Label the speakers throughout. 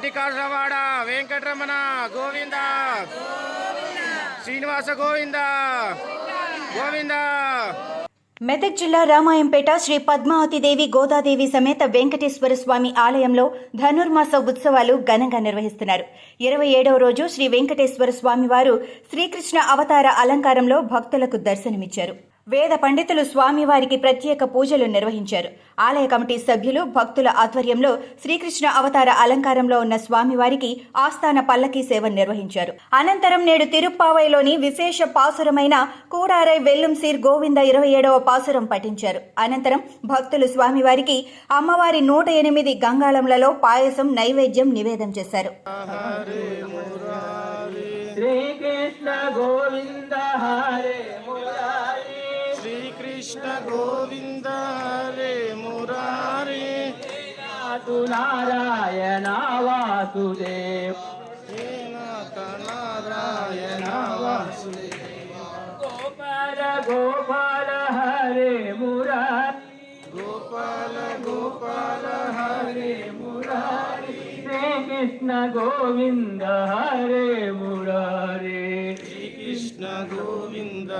Speaker 1: పటికాసవాడ వెంకటరమణ గోవింద శ్రీనివాస గోవింద గోవింద.
Speaker 2: మెదక్ జిల్లా రామాయంపేట శ్రీ పద్మావతిదేవి గోదాదేవి సమేత వెంకటేశ్వర స్వామి ఆలయంలో ధనుర్మాస ఉత్సవాలు ఘనంగా నిర్వహిస్తున్నారు. ఇరవై ఏడవ రోజు శ్రీ వెంకటేశ్వర స్వామివారు శ్రీకృష్ణ అవతార అలంకారంలో భక్తులకు దర్శనమిచ్చారు. వేద పండితులు స్వామివారికి ప్రత్యేక పూజలు నిర్వహించారు. ఆలయ కమిటీ సభ్యులు భక్తుల ఆధ్వర్యంలో శ్రీకృష్ణ అవతార అలంకారంలో ఉన్న స్వామివారికి ఆస్థాన పల్లకీ సేవ నిర్వహించారు. అనంతరం నేడు తిరుప్పావైలోని విశేష పాసురమైన కూడారై వెల్లంసీర్ గోవింద ఇరవై ఏడవ పాసురం పఠించారు. అనంతరం భక్తులు స్వామివారికి అమ్మవారి నూట ఎనిమిది గంగాళంలలో పాయసం నైవేద్యం నివేదం చేశారు.
Speaker 3: శ్రీకృష్ణ గోవింద హరే
Speaker 1: గోవింద హరే మురారి.
Speaker 3: నాథు నారాయణ వాసుదేవ్
Speaker 1: నారాయణ వాసుదేవ
Speaker 3: గోపాల గోపాల హరే మురారి.
Speaker 1: గోపాల గోపాల హరే
Speaker 3: మురారి. శ్రీకృష్ణ గోవింద హరే మురారి.
Speaker 1: శ్రీకృష్ణ గోవింద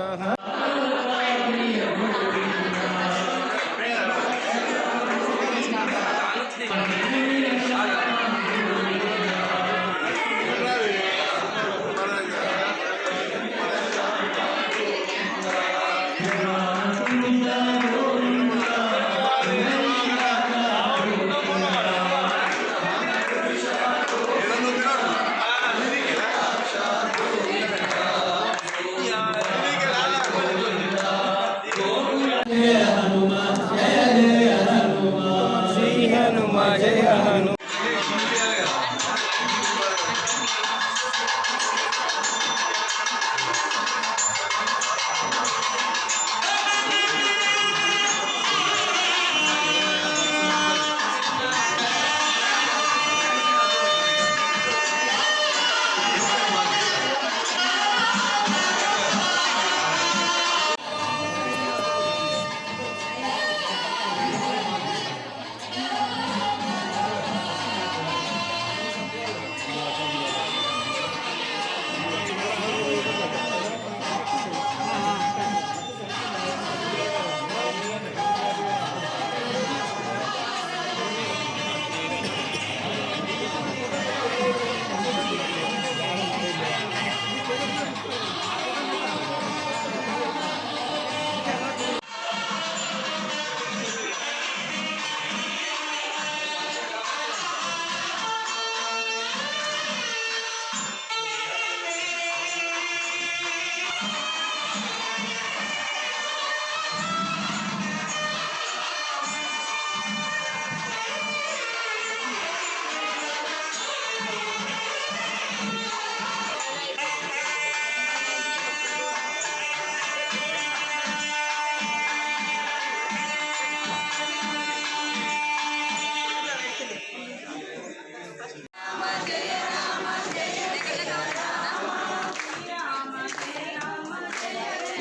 Speaker 1: శ్రీ హనుమ జయ
Speaker 4: హనుమ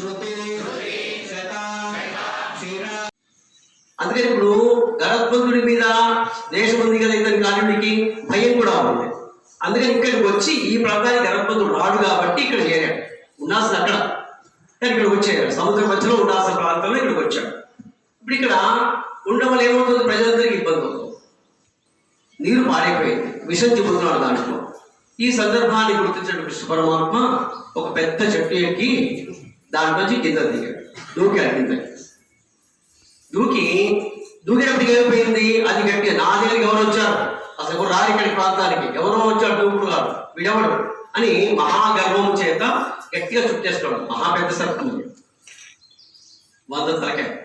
Speaker 4: అందుకే
Speaker 5: అందుకని ఇప్పుడు గర్భవంతుడి మీద దేశమంది ఉంది కదా ఇతని కాలుడికి భయం కూడా ఉంది. అందుకని ఇక్కడికి వచ్చి ఈ ప్రాంతానికి గర్భవంతుడు రాడు కాబట్టి ఇక్కడ చేరాడు. ఉన్నాసిన అక్కడ. కానీ ఇక్కడికి వచ్చాడు. సముద్ర మధ్యలో ఉండాల్సిన ప్రాంతంలో ఇక్కడికి వచ్చాడు. ఇప్పుడు ఇక్కడ ఉండడం వల్ల ఏమవుతుంది? ప్రజలందరికీ ఇబ్బంది అవుతుంది. నీరు పాడైపోయింది. విషం చెబుతున్నాడు దాంట్లో. ఈ సందర్భాన్ని గుర్తించిన కృష్ణ పరమాత్మ ఒక పెద్ద చెట్టు ఎక్కి దాంట్లోంచి కింద దిగాడు. దూకాడు కిందకి దూకి దూకినప్పటికి ఏమైపోయింది అది గట్టి నా దగ్గరికి ఎవరు వచ్చారు? అసలు ఎవరు రారు ఇక్కడి ప్రాంతానికి? ఎవరో వచ్చాడు దూకుడు గారు. వీడెవడు? అని మహాగర్వం చేత గట్టిగా చుట్టేసుకోవడం మహా పెద్ద సర్పం. అది. వంద తలకాయ.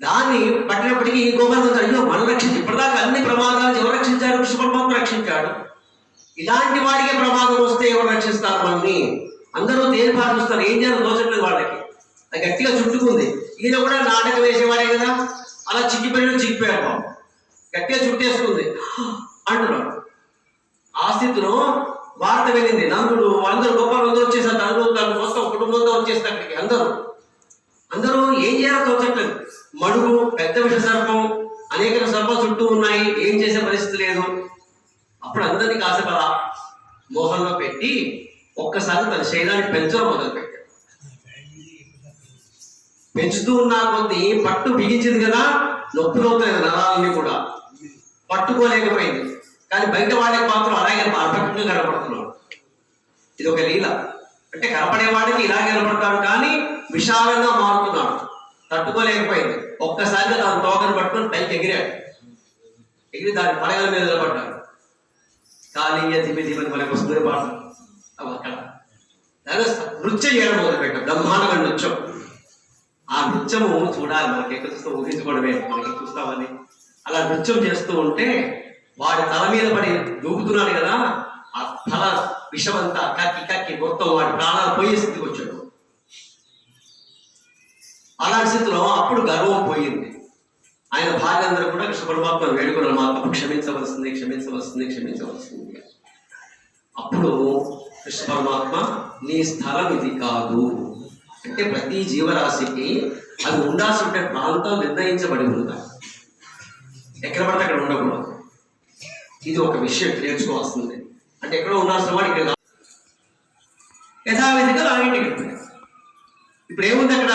Speaker 5: దాన్ని పట్టినప్పటికీ ఈ గోవర్ధన్ అయ్యో మనం రక్షించి ఇప్పటిదాకా అన్ని ప్రమాదాలు ఎవరు రక్షించారు? కృష్ణ పరమాత్మ రక్షించాడు. ఇలాంటి వాడికే ప్రమాదం వస్తే ఎవరు రక్షిస్తారు మనల్ని? అందరూ దేని చూస్తారు. ఏం చేయాలో తోచట్లేదు వాళ్ళకి. అది గట్టిగా చుట్టుకుంది. ఈయన కూడా నాటకం వేసేవాడే కదా. అలా చిక్కిపోయిన చిక్కిపోయాడు గట్టిగా చుట్టేసుకుంది. అంటున్నాడు. ఆ స్థితిలో వార్త వెళ్ళింది. నందుడు అందరూ గొప్పలు అందరూ వచ్చేసారు. నలుగురు తను మొత్తం కుటుంబంతో వచ్చేసారు అక్కడికి. అందరూ. అందరూ ఏం చేయాలో తోచట్లేదు. మడుగు పెద్ద విష సర్పం అనేక సర్పాలు చుట్టూ ఉన్నాయి. ఏం చేసే పరిస్థితి లేదు. అప్పుడు అందరినీ కాసేపు అలా మోహంలో పెట్టి ఒక్కసారి తన శరీరాన్ని పెంచడం మొదలుపెట్టాడు పెంచుతూ ఉన్న కొద్ది పట్టు బిగించింది కదా నొప్పులు నరాలన్నీ కూడా. పట్టుకోలేకపోయింది. కానీ బయట వాళ్ళకి మాత్రం అలాగే పర్ఫెక్ట్గా కనపడుతున్నాడు. ఇది ఒక లీల. అంటే కనపడే వాడికి ఇలాగే కనపడతాడు కానీ విశాలంగా మారుతున్నాడు. తట్టుకోలేకపోయింది. ఒక్కసారిగా తన తోకను పట్టుకొని పైకి ఎగిరాడు. ఎగిరి దాని పడగల మీద నిలబడ్డాడు. కాళీయ దిమి దిమని మనకు వస్తుంది పాట అవి నృత్యం చేయడం మొదలు పెట్టాం బ్రహ్మాండమైన నృత్యం. ఆ నృత్యము చూడాలి మనకి. ఎక్కడ చూస్తూ ఊహించుకోవడమే. మనకి చూస్తామని. అలా నృత్యం చేస్తూ ఉంటే వాడి తల మీద పడి దూకుతున్నాడు కదా ఆ తల విషమంతా కక్కి కక్కి మొత్తం వాడి ప్రాణాలు పోయే స్థితికి వచ్చాడు. అలాంటి స్థితిలో అప్పుడు గర్వం పోయింది. ఆయన భార్య అందరూ కూడా కృష్ణ పరమాత్మ వేడుకున్నారు మాత్రం క్షమించవలసింది క్షమించవలసింది క్షమించవలసింది. అప్పుడు కృష్ణ పరమాత్మ నీ స్థలం ఇది కాదు. అంటే ప్రతి జీవరాశికి అది ఉండాల్సిన ప్రాంతం నిర్ణయించబడి ఉంటాయి ఎక్కడ పడితే అక్కడ ఉండకూడదు. ఇది ఒక విషయం నేర్చుకోవాల్సింది. అంటే ఎక్కడో ఉండాల్సిన వాడు ఇక్కడ యథావిధిగా లాగింటి ఇప్పుడు ఏముంది అక్కడ?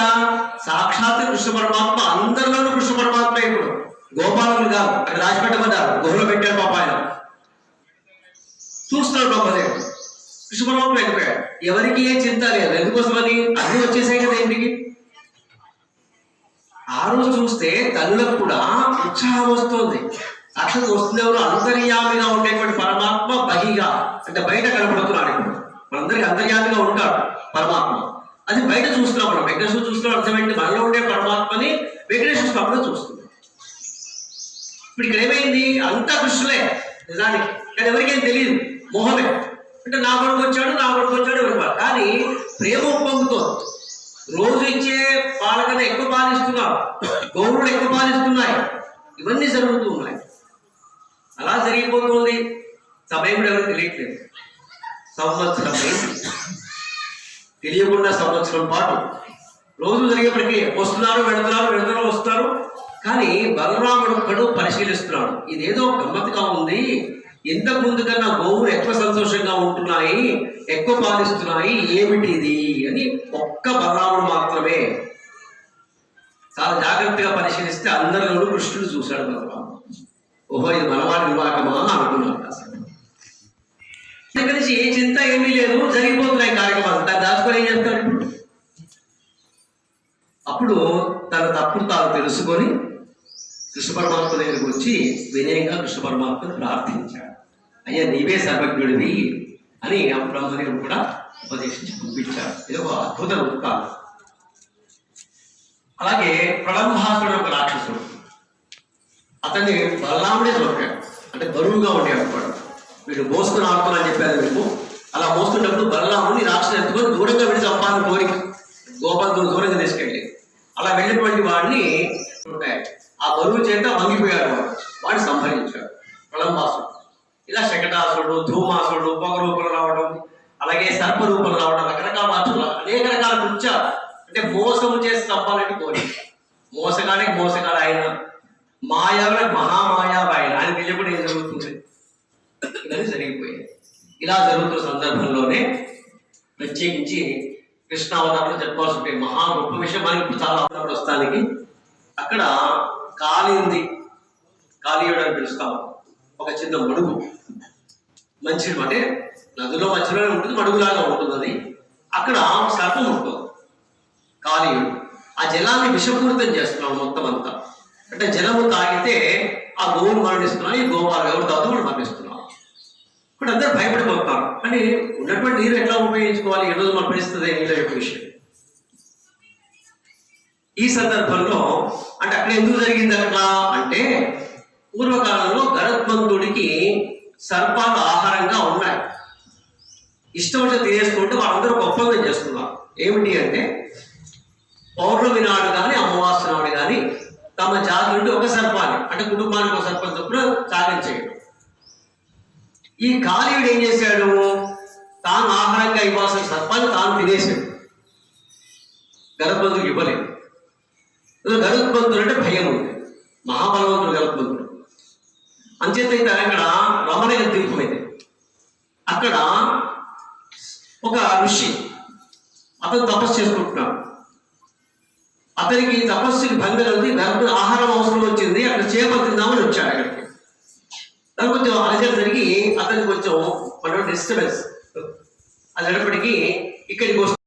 Speaker 5: సాక్షాత్ కృష్ణ పరమాత్మ అందరిలోనూ కృష్ణ పరమాత్మ ఇప్పుడు. గోపాలను కాదు అక్కడ రాజపెట్టమన్నారు గోహలో పెట్టారు పాప ఆయన చూస్తున్నాడు బ్రహ్మదేవుడు. కృష్ణ వెళ్ళిపోయాడు ఎవరికి ఏ చింత లేదు. ఎందుకోసమని? అన్ని వచ్చేసాయి కదా ఇంటికి. ఆ రోజు చూస్తే తల్లులకు కూడా ఉత్సాహం వస్తుంది. అక్షత వస్తుంది ఎవరు అంతర్యామిగా ఉండేటువంటి పరమాత్మ బహిగా. అంటే బయట కనపడుతున్నాడు ఇప్పుడు. మనందరికి అంతర్యామిగా ఉంటాడు పరమాత్మ. అది బయట చూస్తున్నాం మనం వెంకటేశ్వర చూస్తున్నాం అర్థమైంది. మనలో ఉండే పరమాత్మని వెంకటేశ్వర స్వామిలో చూస్తున్నాం ఇప్పుడు ఇక్కడ ఏమైంది? అంతా కృష్ణులే. నిజానికి. కానీ ఎవరికేం తెలియదు. మోహమే. అంటే నా కొడుకు వచ్చాడు నా కొడుకు వచ్చాడు ఇవ్వాలి కానీ ప్రేమ పొందుతోంది రోజు ఇచ్చే పాల కన్నా ఎక్కువ పాలిస్తున్నారు గౌరవులు ఎక్కువ పాలిస్తున్నాయి ఇవన్నీ జరుగుతూ ఉన్నాయి. అలా జరిగిపోతుంది. సమయం కూడా ఎవరికి తెలియట్లేదు. సంవత్సరం తెలియకుండా సంవత్సరం పాటు. రోజు జరిగే ప్రక్రియ వస్తున్నారు వెళుతున్నారు వెళుతున్నారు వస్తారు కానీ బలరాముడు ఒక్కడు పరిశీలిస్తున్నాడు. ఇదేదో గమ్మత్తుగా ఉంది. ఇంతకు ముందు కన్నా గోవులు ఎక్కువ సంతోషంగా ఉంటున్నాయి ఎక్కువ పాలిస్తున్నాయి ఏమిటి ఇది అని ఒక్క బలరాముడు మాత్రమే చాలా జాగ్రత్తగా పరిశీలిస్తే అందరిలోనూ కృష్ణుడు చూశాడు బలరాముడు. ఓహో ఇది మనవాడి వివాహమా అనుకున్నాడు అసలు. దగ్గర నుంచి ఏ చింత ఏమీ లేదు జరిగిపోతున్నాయి కార్యక్రమాలు. దాన్ని దాచుకొని ఏం చేస్తాడు అప్పుడు తన తప్పుడు తాను తెలుసుకొని కృష్ణ పరమాత్మ దగ్గరికి వచ్చి వినయంగా కృష్ణ పరమాత్మను ప్రార్థించాడు. అయ్యా నీవే సర్వజ్ఞుడివి అని ఆ బ్రహ్మదేవుడు కూడా ఉపదేశించి పంపించాడు ఇది ఒక అద్భుత వృత్తాలు అలాగే ప్రళంభాసుడు ఒక రాక్షసుడు. అతన్ని బలరాముడే దొరికాడు. అంటే బరువుగా ఉండేవాడు కూడా వీడు మోసుకుని ఆడుతున్నా అని చెప్పారు మీకు అలా మోస్తున్నప్పుడు బలరాముని రాక్షసు ఎత్తుకొని దూరంగా వెళ్ళి చంపాలని కోరిక. గోపాలతో దూరంగా తీసుకెళ్ళి. అలా వెళ్ళినటువంటి వాడిని ఆ బరువు చేత వంగిపోయాడు వాడు. వాడిని సంహరించాడు ప్రళంబాసుడు ఇలా శకటాసుడు ధూమాసుడు పొగ రూపంలో రావడం అలాగే సర్ప రూపంలో రావడం రకరకాల మార్చులు అనేక రకాల నృత్యాలు. అంటే మోసము చేసి చంపాలని కోరి మోసగానికి మోసగాడు ఆయన. మాయావి మహామాయావి ఆయన ఆయన తెలియకుండా ఏం జరుగుతుంది? ఇవన్నీ జరిగిపోయాయి. ఇలా జరుగుతున్న సందర్భంలోనే ప్రత్యేకించి కృష్ణావతారంలో చెప్పాల్సి ఉంటే మహా గొప్ప విషయం మనకి ఇప్పుడు చాలా అవతారం ప్రస్తుతానికి. అక్కడ కాలి ఉంది. కాళీయుడు అని పిలుస్తాం. ఒక చిన్న మడుగు. మంచి అంటే నదిలో మధ్యలోనే ఉంటుంది మడుగులాగా ఉంటుంది అది. అక్కడ సర్పం ఉంటుంది. కాళీయుడు ఆ జలాన్ని విషపూరితం చేస్తున్నాడు మొత్తం అంతా. అంటే జలము తాగితే ఆ గోవులు మరణిస్తున్నాం ఈ గోవాలు ఎవరు తాగుతూ మరణిస్తున్నాం ఇప్పుడు అందరూ భయపడిపోతారు. కానీ ఉన్నటువంటి నీరు ఎట్లా ఉపయోగించుకోవాలి? ఈ రోజు మన పరిస్థితి నీళ్ళ యొక్క విషయం. ఈ సందర్భంలో అంటే అక్కడ ఎందుకు జరిగింది అట్లా అంటే పూర్వకాలంలో గరత్మంతుడికి సర్పాలు ఆహారంగా ఉన్నాయి. ఇష్టం వచ్చి తినేసుకుంటే వాళ్ళందరూ ఒక ఒప్పందం చేసుకున్నారు. ఏమిటి అంటే పౌర్ణమి నాడు కానీ అమావాస్య నాడు కానీ తమ జాతి నుండి ఒక సర్పాన్ని అంటే కుటుంబానికి ఒక సర్పం చొప్పున త్యాగం చేయడం ఈ కాళీయుడు ఏం చేశాడు? తాను ఆహారంగా ఇవ్వాల్సిన సర్పాన్ని తాను తినేశాడు. గరుత్మంతుడికి ఇవ్వలేదు. గరుత్మంతుడు అంటే భయం ఉంది మహాబలవంతుడు గరుత్మంతుడు. అంచేతైతే అక్కడ రమణయ్య తీర్థం అక్కడ ఒక ఋషి అతను తపస్సు చేసుకుంటున్నాడు. అతనికి తపస్సుకి భంగం కలిగి గర్భ ఆహారం అవసరం వచ్చింది. అక్కడ చేపలు తిందామని వచ్చాడు అక్కడికి. దాని కొంచెం అలజడి జరిగి అతనికి కొంచెం డిస్టర్బెన్స్ అది అయినప్పటికీ ఇక్కడికి వస్తే